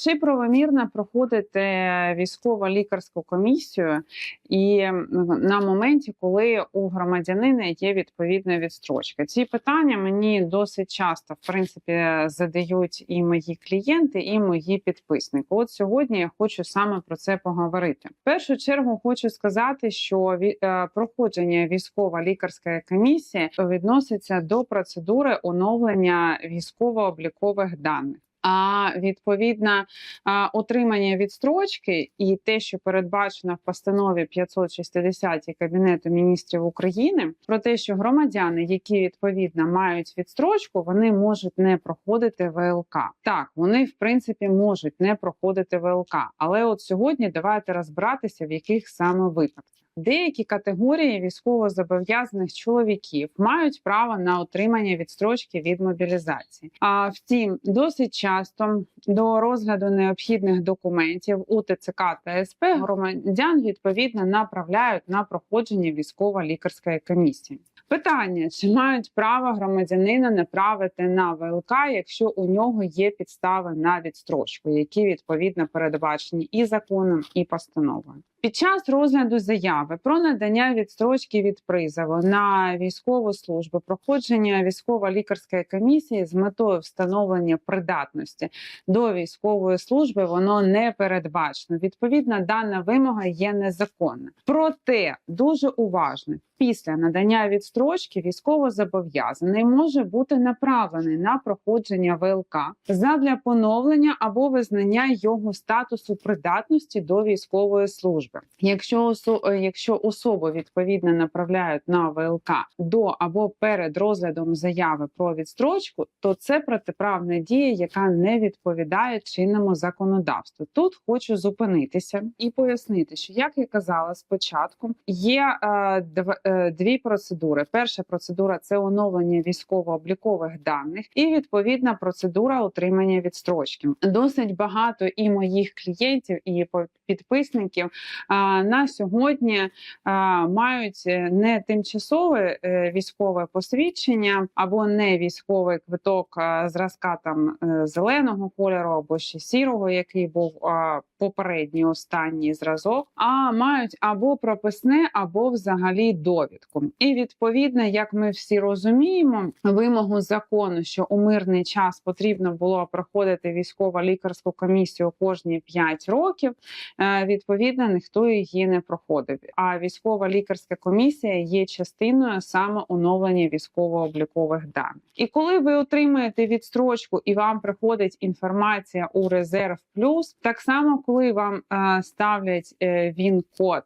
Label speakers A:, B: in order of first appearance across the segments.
A: Чи правомірно проходити військово лікарську комісію і на моменті, коли у громадянина є відповідна відстрочка? Ці питання мені досить часто в принципі задають і мої клієнти, і мої підписники. От сьогодні я хочу саме про це поговорити. В першу чергу хочу сказати, що е, проходження військово-лікарської комісії відноситься до процедури оновлення військово-облікових даних. А відповідно отримання відстрочки і те, що передбачено в постанові 560 Кабінету міністрів України, про те, що громадяни, які відповідно мають відстрочку, вони можуть не проходити ВЛК. Так, вони в принципі можуть не проходити ВЛК, але от сьогодні давайте розбиратися, в яких саме випадках. Деякі категорії військовозобов'язаних чоловіків мають право на отримання відстрочки від мобілізації. А втім, досить часто до розгляду необхідних документів у ТЦК та СП громадян відповідно направляють на проходження військово-лікарської комісії. Питання: чи мають право громадянина направити на ВЛК, якщо у нього є підстави на відстрочку, які відповідно передбачені і законом, і постановою? Під час розгляду заяви про надання відстрочки від призову на військову службу, проходження військово-лікарської комісії з метою встановлення придатності до військової служби, воно не передбачено. Відповідно, дана вимога є незаконна. Проте дуже уважно. Після надання відстрочки військовозобов'язаний може бути направлений на проходження ВЛК задля поновлення або визнання його статусу придатності до військової служби. Якщо е, якщо особу відповідно направляють на ВЛК до або перед розглядом заяви про відстрочку, то це протиправна дія, яка не відповідає чинному законодавству. Тут хочу зупинитися і пояснити, що як я казала спочатку, є е, дві процедури. Перша процедура це оновлення військово-облікових даних, і відповідна процедура отримання відстрочки. Досить багато і моїх клієнтів, і підписників а, на сьогодні а, мають е, не тимчасове е, військове посвідчення або не військовий квиток зразка там е, зеленого кольору або ще сірого, який був попередній останній зразок, а мають або прописне, або взагалі довідку. І відповідно, як ми всі розуміємо, вимогу закону, що у мирний час потрібно було проходити військово-лікарську комісію кожні 5 років. Е, Відповідно, ніхто її не проходив. А військова лікарська комісія є частиною саме оновлення військово-облікових даних. І коли ви отримаєте відстрочку і вам приходить інформація у резерв плюс, так само, коли вам е, ставлять е, він код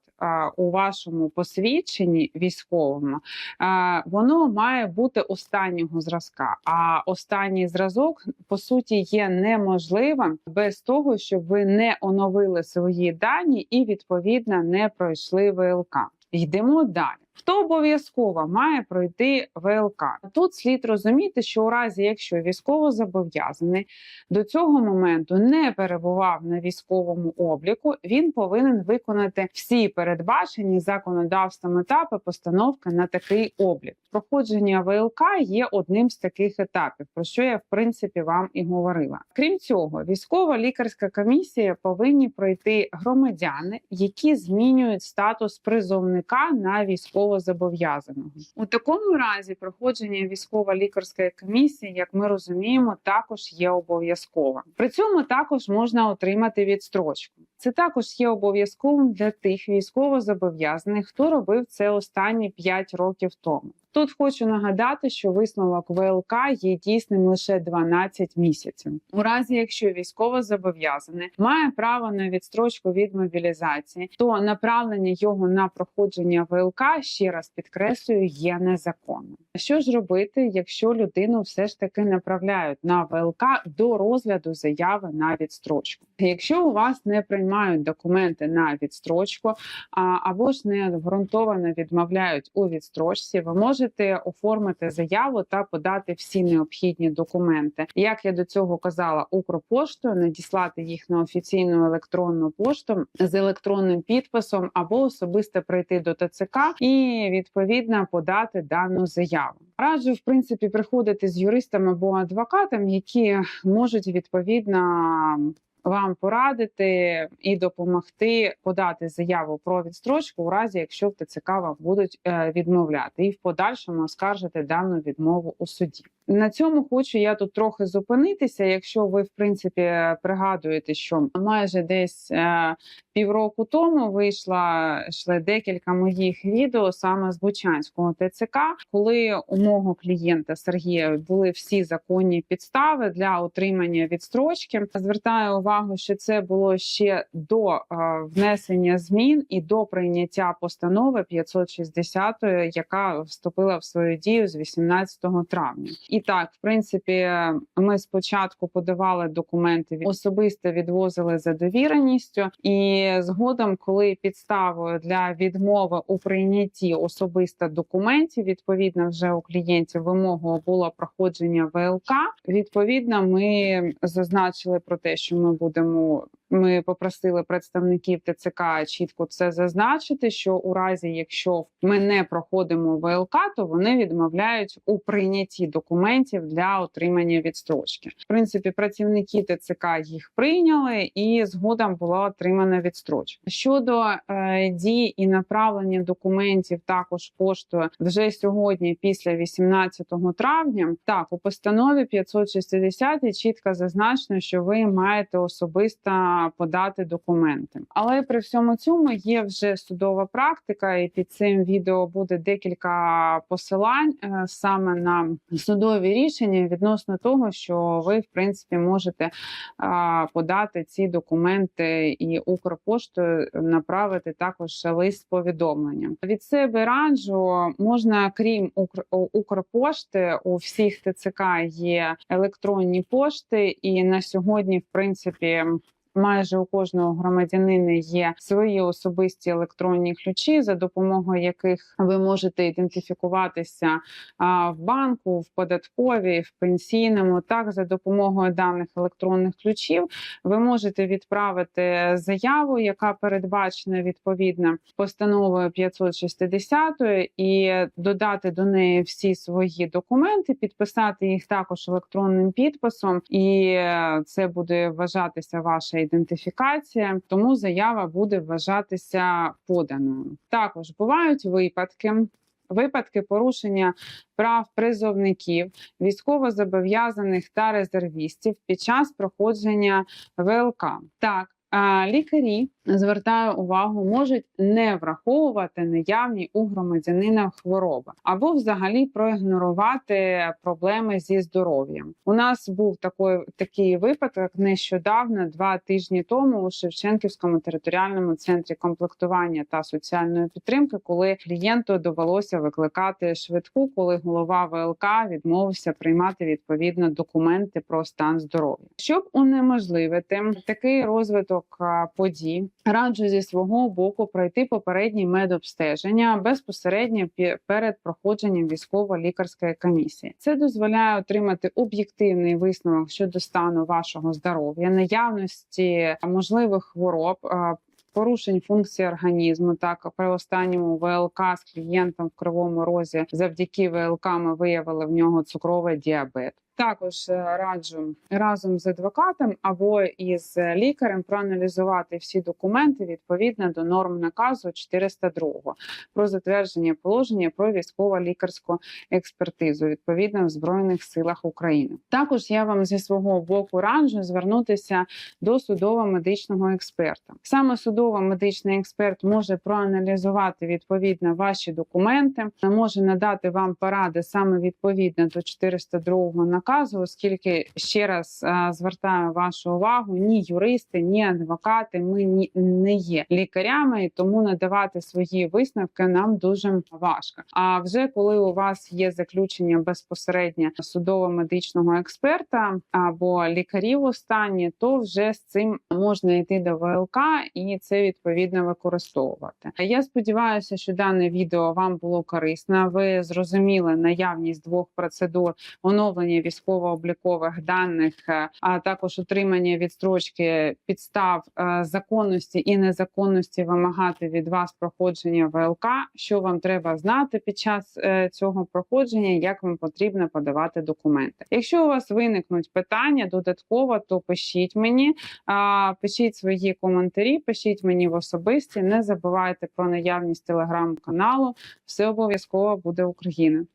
A: у вашому посвідченні військовому, воно має бути останнього зразка. А останній зразок по суті є неможливим без того, щоб ви не оновили свої дані і відповідно не пройшли ВЛК. Йдемо далі. Хто обов'язково має пройти ВЛК? Тут слід розуміти, що у разі, якщо військовозобов'язаний до цього моменту не перебував на військовому обліку, він повинен виконати всі передбачені законодавством етапи постановки на такий облік. Проходження ВЛК є одним з таких етапів, про що я в принципі вам і говорила. Крім цього, військова лікарська комісія повинні пройти громадяни, які змінюють статус призовника на військовозобов'язаного. У такому разі проходження військово-лікарської комісії, як ми розуміємо, також є обов'язковим. При цьому також можна отримати відстрочку. Це також є обов'язковим для тих військовозобов'язаних, хто робив це останні 5 років тому. Тут хочу нагадати, що висновок ВЛК є дійсним лише 12 місяців. У разі, якщо військовозобов'язаний має право на відстрочку від мобілізації, то направлення його на проходження ВЛК ще раз підкреслюю є незаконним. Що ж робити, якщо людину все ж таки направляють на ВЛК до розгляду заяви на відстрочку? Якщо у вас не приймають документи на відстрочку, або ж не обґрунтовано відмовляють у відстрочці, ви можете оформити заяву та подати всі необхідні документи. Як я до цього казала, Укрпоштою надіслати їх на офіційну електронну пошту з електронним підписом, або особисто прийти до ТЦК і відповідно подати дану заяву. Раджу в принципі приходити з юристом або адвокатом, які можуть відповідно вам порадити і допомогти подати заяву про відстрочку у разі, якщо в ТЦК вам будуть е, відмовляти, і в подальшому оскаржити дану відмову у суді. На цьому хочу я тут трохи зупинитися. Якщо ви в принципі пригадуєте, що майже десь е, півроку тому вийшла йшли декілька моїх відео саме з Бучанського ТЦК, коли у мого клієнта Сергія були всі законні підстави для отримання відстрочки. Звертаю увагу, що це було ще до е, внесення змін і до прийняття постанови 560, яка вступила в свою дію з 18 травня. І так, в принципі, ми спочатку подавали документи, особисто відвозили за довіреністю, і згодом, коли підставою для відмови у прийнятті особисто документів, відповідно, вже у клієнтів вимогою було проходження ВЛК. Відповідно, ми зазначили про те, що ми будемо. Ми попросили представників ТЦК чітко це зазначити. Що у разі, якщо ми не проходимо ВЛК, то вони відмовляють у прийнятті документів для отримання відстрочки. В принципі, працівники ТЦК їх прийняли, і згодом була отримана відстрочка. Щодо е, дій і направлення документів, також поштою вже сьогодні, після 18 травня, так у постанові 560 чітко зазначено, що ви маєте особисто подати документи. Але при всьому цьому є вже судова практика, і під цим відео буде декілька посилань е, саме на судові рішення відносно того, що ви в принципі можете подати ці документи і Укрпоштою направити також лист з повідомленням. Від себе раджу можна, крім Укр Укрпошти, у всіх ТЦК є електронні пошти, і на сьогодні, в принципі. Майже у кожного громадянина є свої особисті електронні ключі, за допомогою яких ви можете ідентифікуватися в банку, в податковій, в пенсійному. Так, за допомогою даних електронних ключів ви можете відправити заяву, яка передбачена відповідно постановою 560 і додати до неї всі свої документи, підписати їх також електронним підписом, і е, це буде вважатися ваша ідентифікація, тому заява буде вважатися поданою. Також бувають випадки. Випадки порушення прав призовників, військовозобов'язаних та резервістів під час проходження ВЛК. Так, лікарі звертаю увагу, можуть не враховувати наявні у громадянина хвороби або взагалі проігнорувати проблеми зі здоров'ям. У нас був такий, такий випадок нещодавно, два тижні тому у Шевченківському територіальному центрі комплектування та соціальної підтримки, коли клієнту довелося викликати швидку, коли голова ВЛК відмовився приймати відповідно документи про стан здоров'я, щоб унеможливити такий розвиток а, подій. Раджу зі свого боку пройти попереднє медобстеження безпосередньо перед проходженням військово-лікарської комісії. Це дозволяє отримати об'єктивний висновок щодо стану вашого здоров'я, наявності можливих хвороб. Порушень функції організму, так при останньому ВЛК з клієнтом в кривому розі завдяки ВЛК ми виявили в нього цукровий діабет. Також е, раджу разом з адвокатом або із лікарем проаналізувати всі документи відповідно до норм наказу 402 про затвердження положення про військово-лікарську експертизу відповідно в збройних силах України. Також я вам зі свого боку раджу звернутися до судово-медичного експерта. Саме судово-медичний експерт може проаналізувати відповідно ваші документи, може надати вам поради саме відповідно до 402 наказу, оскільки ще раз е, звертаю вашу увагу: ні юристи, ні адвокати, ми не є лікарями, і тому надавати свої висновки нам дуже важко. А вже коли у вас є заключення безпосередньо судово-медичного експерта або лікарів у стані, то вже з цим можна йти до ВЛК і це відповідно використовувати. Я сподіваюся, що дане відео вам було корисно. Ви зрозуміли наявність двох процедур оновлення військово-облікових даних, е, а також отримання відстрочки підстав е, законності і незаконності вимагати від вас проходження ВЛК, що вам треба знати під час е, цього проходження, як вам потрібно подавати документи. Якщо у вас виникнуть питання додатково, то пишіть мені, пишіть свої коментарі, пишіть мені в особисті. Не забувайте про наявність телеграм-каналу. Все обов'язково буде Україна.